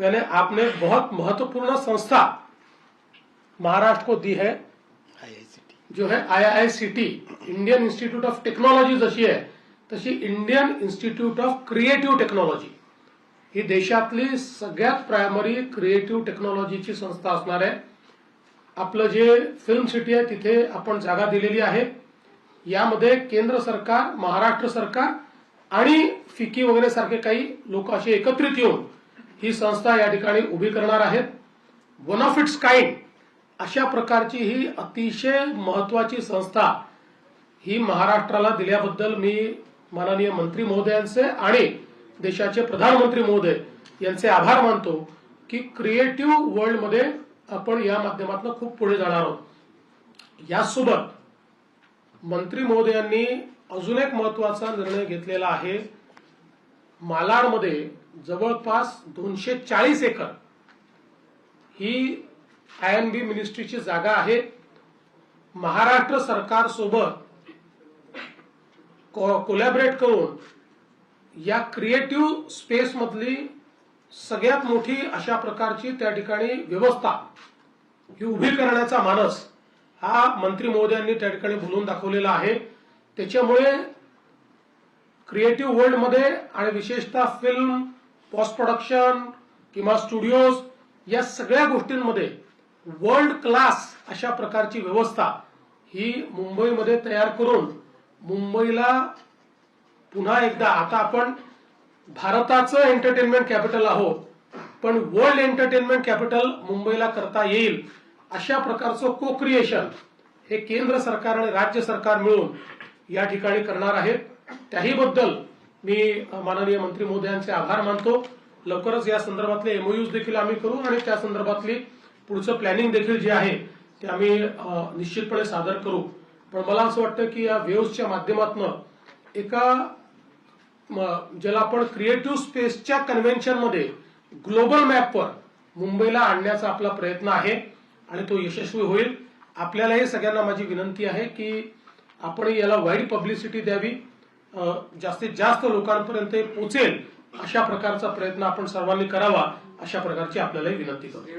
मैंने आपने बहुत महत्त्वपूर्ण संस्था महाराष्ट्र को दी है जो है I I C T Indian Institute of Technology जशी आहे तशी Indian Institute of Creative Technology ही देशातली सगळ्यात प्रायमरी क्रिएटिव्ह टेक्नॉलॉजीची संस्था असणार आहे. आपलं जे फिल्म सिटी आहे तिथे आपण जागा दिलेली आहे. यामध्ये केंद्र सरकार महाराष्ट्र सरकार आणि फिकी वगैरे सारखे काही लोक असे एकत्रित येऊन ही संस्था या ठिकाणी उभी करणार आहेत. वन ऑफ इट्स काइंड अशा प्रकारची ही अतिशय महत्वाची संस्था ही महाराष्ट्राला दिल्याबद्दल मी माननीय मंत्री महोदयांचे आणि देशाचे प्रधानमंत्री महोदय यांचे आभार मानतो की क्रिएटिव्ह वर्ल्डमध्ये आपण या माध्यमातून खूप पुढे जाणार आहोत. यासोबत मंत्री महोदयांनी अजून एक महत्त्वाचा निर्णय घेतलेला आहे. मालाडमध्ये जवळपास दोनशे चाळीस एकर ही आय एन बी मिनिस्ट्रीची जागा आहे. महाराष्ट्र सरकारसोबत को कोलॅबरेट करून या क्रिएटिव्ह स्पेसमधली सगळ्यात मोठी अशा प्रकारची त्या ठिकाणी व्यवस्था ही उभी करण्याचा मानस हा मंत्री महोदयांनी त्या ठिकाणी बोलून दाखवलेला आहे. त्याच्यामुळे क्रिएटिव्ह वर्ल्डमध्ये आणि विशेषतः फिल्म पोस्ट प्रोडक्शन किंवा स्टुडिओज या सगळ्या गोष्टींमध्ये वर्ल्ड क्लास अशा प्रकारची व्यवस्था ही मुंबईमध्ये तयार करून मुंबईला पुन्हा एकदा आता आपण भारताचं एंटरटेनमेंट कॅपिटल आहोत पण वर्ल्ड एंटरटेनमेंट कॅपिटल मुंबईला करता येईल अशा प्रकारचं को क्रिएशन हे केंद्र सरकार आणि राज्य सरकार मिळून या ठिकाणी करणार आहेत. त्याही बद्दल मी माननीय मंत्री महोदयांचे आभार मानतो. लवकरच या संदर्भातले एमओयूज देखील आम्ही करू आणि त्या संदर्भातली पुढचं प्लॅनिंग देखील जे आहे ते आम्ही निश्चितपणे सादर करू. पण मला असं वाटतं की या वेव्हच्या माध्यमातून एका ज्याला आपण क्रिएटिव्ह स्पेसच्या कन्व्हेन्शनमध्ये ग्लोबल मॅपवर मुंबईला आणण्याचा आपला प्रयत्न आहे आणि तो यशस्वी होईल. आपल्यालाही सगळ्यांना माझी विनंती आहे की आपण याला वाईड पब्लिसिटी द्यावी. जास्तीत जास्त लोकांपर्यंत पोचेल अशा प्रकारचा प्रयत्न आपण सर्वांनी करावा अशा प्रकारची आपल्यालाही विनंती करू